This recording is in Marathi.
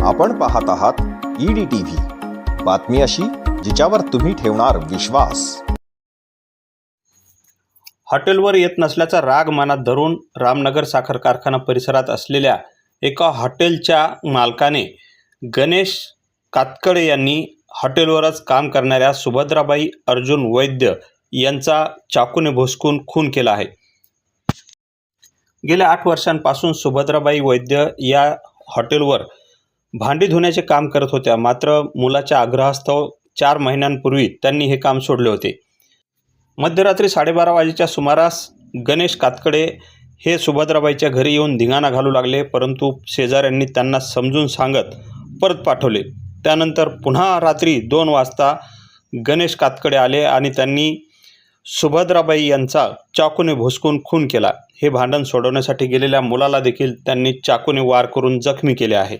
आपण पाहत आहात ईडी टीव्ही बातमी अशी जिच्यावर तुम्ही ठेवणार विश्वास. हॉटेलवर येत नसल्याचा राग मनात धरून रामनगर साखर कारखाना परिसरात असलेल्या एका हॉटेलच्या मालकाने गणेश कातकडे यांनी हॉटेलवरच काम करणाऱ्या सुभद्राबाई अर्जुन वैद्य यांचा चाकूने भोसकून खून केला आहे. गेल्या आठ वर्षांपासून सुभद्राबाई वैद्य या हॉटेलवर भांडी धुण्याचे काम करत होत्या. मात्र मुलाच्या आग्रहास्तव चार महिन्यांपूर्वी त्यांनी हे काम सोडले होते. मध्यरात्री साडेबारा वाजेच्या सुमारास गणेश कातकडे हे सुभद्राबाईच्या घरी येऊन धिंगाणा घालू लागले. परंतु शेजाऱ्यांनी त्यांना समजून सांगत परत पाठवले. त्यानंतर पुन्हा रात्री दोन वाजता गणेश कातकडे आले आणि त्यांनी सुभद्राबाई यांचा चाकूने भुसकून खून केला. हे भांडण सोडवण्यासाठी गेलेल्या मुलाला देखील त्यांनी चाकूने वार करून जखमी केले आहे.